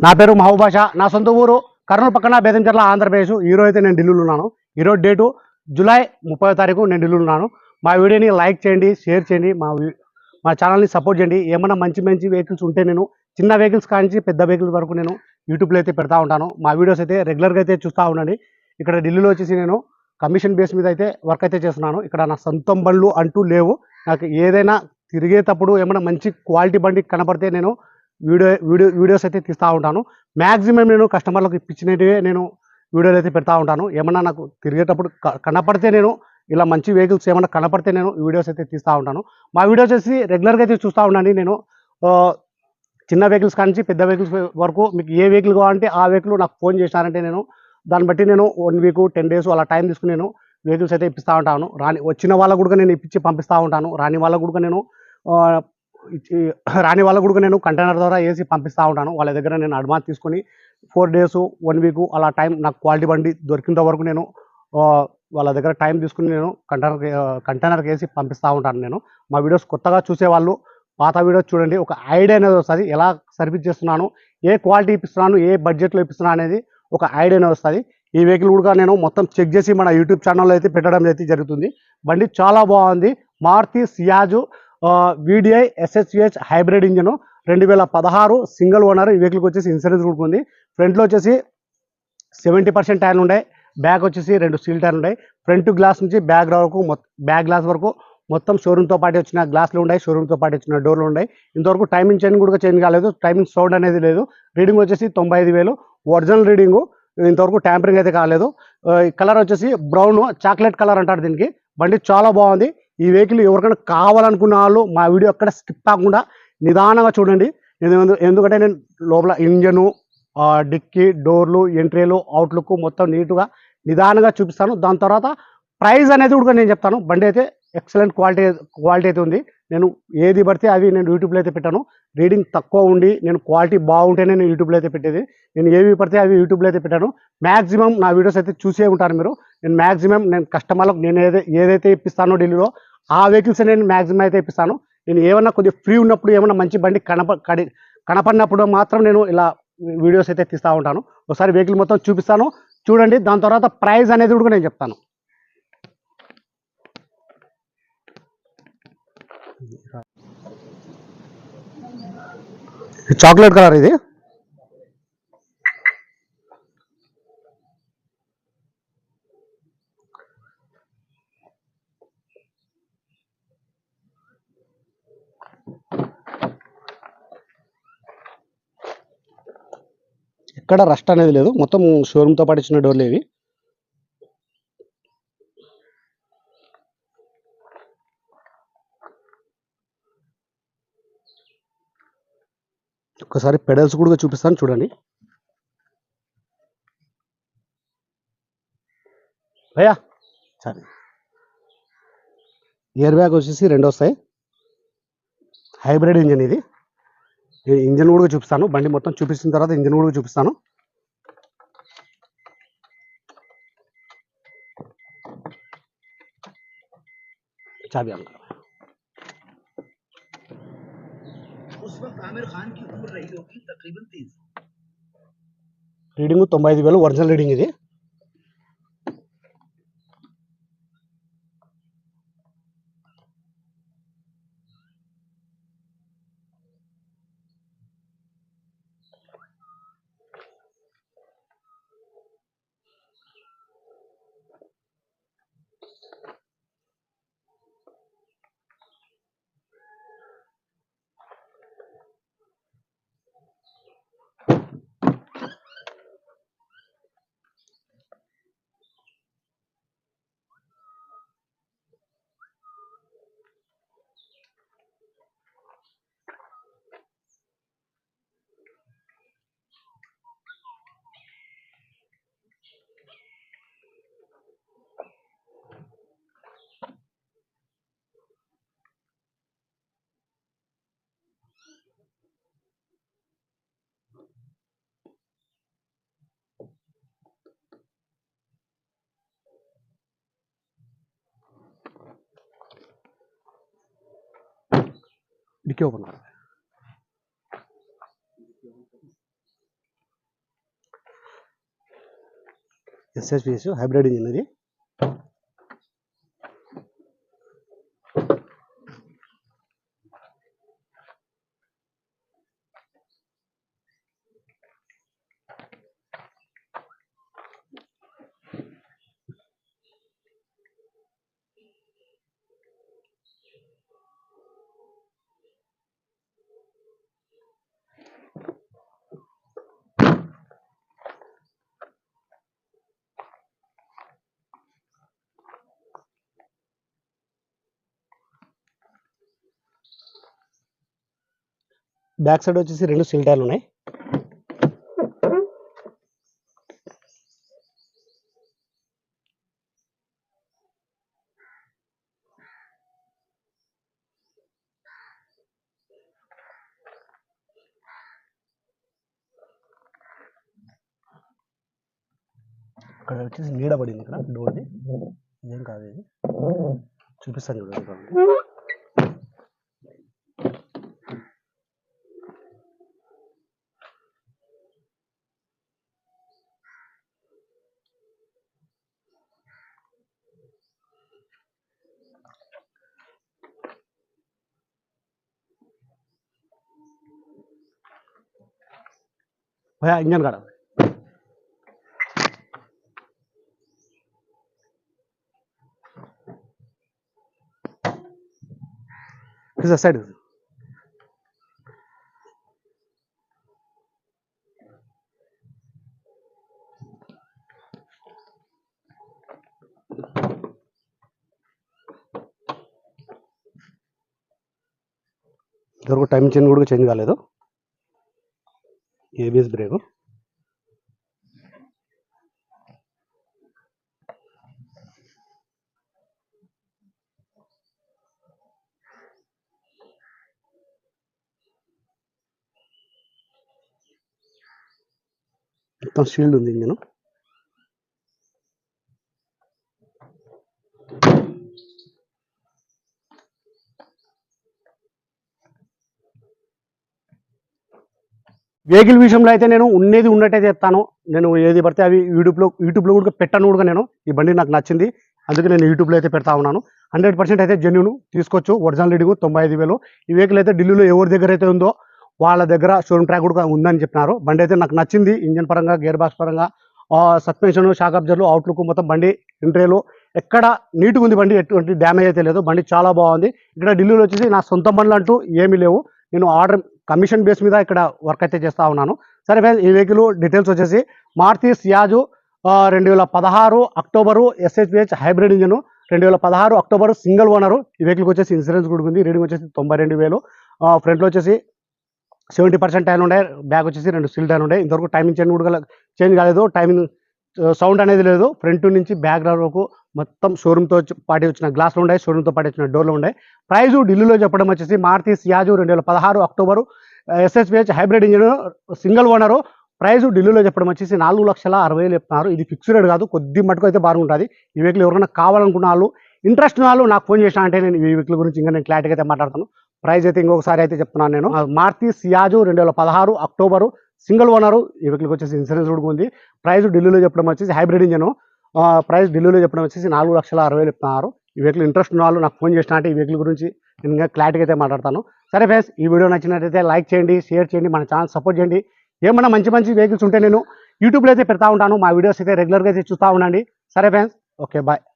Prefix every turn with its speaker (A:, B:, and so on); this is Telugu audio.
A: నా పేరు మహబూబాషా నా సొంత ఊరు కర్నూలు పక్కన బేదంచర్ల ఆంధ్రప్రదేశ్. ఈరోజు అయితే నేను ఢిల్లీలో ఉన్నాను. ఈరోజు డేటు జూలై ముప్పై తారీఖు నేను ఢిల్లీలో ఉన్నాను. మా వీడియోని లైక్ చేయండి షేర్ చేయండి మా వీ- మా ఛానల్ని సపోర్ట్ చేయండి. ఏమైనా మంచి మంచి వెహికల్స్ ఉంటే నేను చిన్న వెహికల్స్ కానించి పెద్ద వెహికల్స్ వరకు నేను యూట్యూబ్లో అయితే పెడతా ఉంటాను. మా వీడియోస్ అయితే రెగ్యులర్గా అయితే చూస్తూ ఉండండి. ఇక్కడ ఢిల్లీలో వచ్చేసి నేను కమిషన్ బేస్ మీద అయితే వర్క్ అయితే చేస్తున్నాను. ఇక్కడ నా సొంతం బండ్లు అంటూ లేవు. నాకు ఏదైనా తిరిగేటప్పుడు ఏమైనా మంచి క్వాలిటీ బండి కనపడితే నేను వీడియో వీడియో వీడియోస్ అయితే తీస్తూ ఉంటాను. మ్యాక్సిమం నేను కస్టమర్లకు ఇప్పించినవి నేను వీడియోలు అయితే పెడతా ఉంటాను. ఏమన్నా నాకు తిరిగేటప్పుడు క- కనపడితే నేను ఇలా మంచి వెహికల్స్ ఏమన్నా కనపడితే నేను వీడియోస్ అయితే తీస్తూ ఉంటాను. మా వీడియోస్ వచ్చి రెగ్యులర్గా అయితే చూస్తూ ఉండండి నేను. చిన్న వెహికల్స్ కానించి పెద్ద వెహికల్స్ వరకు మీకు ఏ వెహికల్ కావాలంటే ఆ వెహికల్ నాకు ఫోన్ చేసినారంటే నేను దాన్ని బట్టి నేను వన్ వీక్ టెన్ డేస్ అలా టైం తీసుకుని నేను వెహికల్స్ అయితే ఇప్పిస్తూ ఉంటాను. రాని వచ్చిన వాళ్ళకు కూడా నేను ఇప్పించి పంపిస్తూ ఉంటాను. రాని వాళ్ళకు కూడా నేను రాని వాళ్ళకు కూడా నేను కంటైనర్ ద్వారా వేసి పంపిస్తూ ఉంటాను. వాళ్ళ దగ్గర నేను అడ్వాన్స్ తీసుకొని ఫోర్ డేస్ వన్ వీక్ అలా టైం నాకు క్వాలిటీ బండి దొరికినంత వరకు నేను వాళ్ళ దగ్గర టైం తీసుకుని నేను కంటైనర్ కంటైనర్కి వేసి పంపిస్తూ ఉంటాను నేను. మా వీడియోస్ కొత్తగా చూసేవాళ్ళు పాత వీడియోస్ చూడండి. ఒక ఐడియా అనేది వస్తుంది. ఎలా సర్వీస్ చేస్తున్నాను ఏ క్వాలిటీ ఇప్పిస్తున్నాను ఏ బడ్జెట్లో ఇప్పిస్తున్నాను అనేది ఒక ఐడియా అనేది వస్తుంది. ఈ వెహికల్ కూడా నేను మొత్తం చెక్ చేసి మన యూట్యూబ్ ఛానల్లో అయితే పెట్టడం అయితే జరుగుతుంది. బండి చాలా బాగుంది. Maruti Ciaz VDI SHVS hybrid engine రెండు వేల పదహారు సింగిల్ ఓనర్ ఈ వెహికల్కి వచ్చేసి ఇన్సూరెన్స్ కూడా ఉంది. ఫ్రంట్లో వచ్చేసి సెవెంటీ పర్సెంట్ టైర్లు ఉన్నాయి. బ్యాక్ వచ్చేసి రెండు స్టీల్ టైర్లు ఉన్నాయి. ఫ్రంట్ గ్లాస్ నుంచి బ్యాక్ వరకు బ్యాక్ గ్లాస్ వరకు మొత్తం షోరూమ్తో పాటు వచ్చిన గ్లాసులు ఉన్నాయి. షోరూమ్తో పాటు వచ్చిన డోర్లు ఉన్నాయి. ఇంతవరకు టైమింగ్ చైన్ కూడా చేంజ్ కాలేదు. టైమింగ్ సౌండ్ అనేది లేదు. రీడింగ్ వచ్చేసి తొంభై ఐదు వేలు. ఒరిజినల్ రీడింగు ఇంతవరకు ట్యాంపరింగ్ అయితే కాలేదు. కలర్ వచ్చేసి బ్రౌన్ చాక్లెట్ కలర్ అంటారు దీనికి. బండి చాలా బాగుంది. ఈ వెహికల్ ఎవరికైనా కావాలనుకున్న వాళ్ళు మా వీడియో ఎక్కడ స్కిప్ కాకుండా నిదానంగా చూడండి. నేను ఎందుకంటే నేను లోపల ఇంజను డిక్కీ డోర్లు ఎంట్రీలు అవుట్లుక్ మొత్తం నీట్గా నిదానంగా చూపిస్తాను. దాని తర్వాత ప్రైస్ అనేది కూడా నేను చెప్తాను. బండి అయితే ఎక్సలెంట్ క్వాలిటీ క్వాలిటీ అయితే ఉంది. నేను ఏది పడితే అవి నేను యూట్యూబ్లో అయితే పెట్టాను. రీడింగ్ తక్కువ ఉండి నేను క్వాలిటీ బాగుంటేనే నేను యూట్యూబ్లో అయితే పెట్టేది. నేను ఏవి పడితే అవి యూట్యూబ్లో అయితే పెట్టాను. మ్యాక్సిమం నా వీడియోస్ అయితే చూసే ఉంటారు మీరు. నేను మ్యాక్సిమం నేను కస్టమర్లకు నేను ఏదైతే ఏదైతే ఇప్పిస్తానో ఢిల్లీలో ఆ వెహికల్స్ నేను మ్యాక్సిమం అయితే ఇప్పిస్తాను. నేను ఏమన్నా కొద్దిగా ఫ్రీ ఉన్నప్పుడు ఏమన్నా మంచి బండి కనప కడి కనపడినప్పుడు మాత్రం నేను ఇలా వీడియోస్ అయితే తీస్తూ ఉంటాను. ఒకసారి వెహికల్ మొత్తం చూపిస్తాను. చూడండి దాని తర్వాత ప్రైజ్ అనేది కూడా నేను చెప్తాను. చాక్లెట్ కలర్ ఇది. ఎక్కడ రస్ట్ అనేది లేదు. మొత్తం షోరూమ్తో పాటు ఇచ్చిన డోర్లు ఇవి. ఒకసారి పెడల్స్ కూడా చూపిస్తాను చూడండి. భయా సరే ఇయర్ బ్యాగ్ వచ్చేసి రెండు వస్తాయి హైబ్రిడ్ ఇంజన్ ఇది. ఇంజన్ కూడా చూపిస్తాను. బండి మొత్తం చూపించిన తర్వాత ఇంజన్ కూడా చూపిస్తాను. చాబీ
B: అంకర్
A: రీడింగ్ తొంభై ఐదు వేలు ఒరిజినల్ రీడింగ్ ఇది. డికే ఉన్నారు ఎస్ఎస్పిఎస్ హైబ్రిడ్ ఇంజిన్ అది బ్యాక్ సైడ్ వచ్చేసి రెండు సిల్ టైర్లు ఉన్నాయి. ఇక్కడ వచ్చేసి నీడ పడింది ఇక్కడ డోర్ది ఇదేం కాదు ఇది. చూపిస్తాను చూడండి. భయ ఇంజన్ కాడ. సైడ్ ఇంతవరకు టైం చేంజ్ కూడా చేంజ్ కాలేదు. ఏబిఎస్ బ్రేకు మొత్తం షీల్డ్ ఉంది ఇంజను వెహికల్ విషయంలో అయితే నేను ఉండేది ఉన్నట్టే చెప్తాను నేను ఏది పడితే అవి యూట్యూబ్లో యూట్యూబ్లో కూడా పెట్టను కూడా నేను. ఈ బండి నాకు నచ్చింది. అందుకే నేను యూట్యూబ్లో అయితే పెడతా ఉన్నాను. హండ్రెడ్ పర్సెంట్ అయితే జెన్యున్ తీసుకోవచ్చు. ఒరిజినల్ రీడింగ్ తొంభై ఐదు వేలు. ఈ వెహికల్ అయితే ఢిల్లీలో ఎవరి దగ్గర అయితే ఉందో వాళ్ళ దగ్గర షోరూమ్ ట్రాక్ కూడా ఉందని చెప్పినారు. బండి అయితే నాకు నచ్చింది. ఇంజన్ పరంగా గేర్ బాక్స్ పరంగా సస్పెన్షన్ షాక్ అబ్జర్లు అవుట్లుక్ మొత్తం బండి ఇంట్రేలు ఎక్కడ నీట్గా ఉంది బండి ఎటువంటి డ్యామేజ్ అయితే లేదు. బండి చాలా బాగుంది. ఇక్కడ ఢిల్లీలో వచ్చేసి నా సొంత బండ్లు అంటూ ఏమీ లేవు. నేను ఆర్డర్ కమిషన్ బేస్ మీద ఇక్కడ వర్క్ అయితే చేస్తూ ఉన్నాను. సరే ఫ్రెండ్స్ ఈ వెహికల్ డీటెయిల్స్ వచ్చేసి మారుతి సియాజు రెండు వేల పదహారు అక్టోబరు ఎస్హెచ్పిహెచ్ హైబ్రిడ్ ఇంజన్ రెండు వేల పదహారు అక్టోబర్ సింగిల్ ఓనరు. ఈ వెహికల్కి వచ్చేసి ఇన్సూరెన్స్ కూడా ఉంది. రీడింగ్ వచ్చేసి తొంభై రెండు వేలు. ఫ్రంట్లో వచ్చేసి సెవెంటీ పర్సెంట్ టైం ఉండే బ్యాగ్ వచ్చేసి రెండు సీల్ టైం ఉండే ఇంతవరకు టైమింగ్ చేంజ్ కూడా చేంజ్ కాలేదు. టైమింగ్ సౌండ్ అనేది లేదు. ఫ్రంట్ నుంచి బ్యాక్ వరకు మొత్తం షోరూమ్తో పాటి వచ్చిన గ్లాసులు ఉన్నాయి షోరూమ్తో పాటి వచ్చిన డోర్లు ఉన్నాయి ప్రైజు ఢిల్లీలో చెప్పడం వచ్చేసి మారుతి సియాజు రెండు వేల పదహారు October. SSPH hybrid engine single owner. Price ఢిల్లీలో చెప్పడం వచ్చేసి నాలుగు లక్షల అరవై వేలు చెప్తున్నారు. ఇది ఫిక్స్డ్ రేట్ కాదు కొద్ది మటుకు అయితే బాగుంటుంది ఈ వెహికల్ ఎవరైనా కావాలనుకున్న వాళ్ళు ఇంట్రెస్ట్ ఉన్న వాళ్ళు నాకు ఫోన్ చేసిన అంటే నేను ఈ వెహికల్ గురించి ఇంకా నేను క్లారిటీగా అయితే మాట్లాడతాను. ప్రైస్ అయితే ఇంకొకసారి అయితే చెప్తున్నాను నేను. మార్తి మారుతి సియాజు రెండు వేల పదహారు అక్టోబరు సింగిల్ ఓనరు. ఈ వెహికల్కి వచ్చేసి ఇన్సూరెన్స్ కూడా ఉంది. ప్రైస్ ఢిల్లీలో చెప్పడం వచ్చేసి హైబ్రిడ్ ఇంజను. ప్రైస్ ఢిల్లీలో చెప్పడం వచ్చేసి నాలుగు లక్షల అరవై వేలు చెప్తున్నారు. ఈ వెహికల్ ఇంట్రెస్ట్ ఉన్న వాళ్ళు నాకు ఫోన్ చేసిన అంటే ఈ వెహికల్ గురించి నేను ఇంకా క్లారిటీగా అయితే మాట్లాడతాను. సరే ఫ్రెండ్స్ ఈ వీడియో నచ్చినట్టయితే లైక్ చేయండి షేర్ చేయండి మన ఛానల్ సపోర్ట్ చేయండి. ఏమన్నా మంచి మంచి వెహికల్స్ ఉంటే నేను యూట్యూబ్లో అయితే పెడతా ఉంటాను. మా వీడియోస్ అయితే రెగ్యులర్గా అయితే చూస్తూ ఉండండి. సరే ఫ్రెండ్స్ ఓకే బాయ్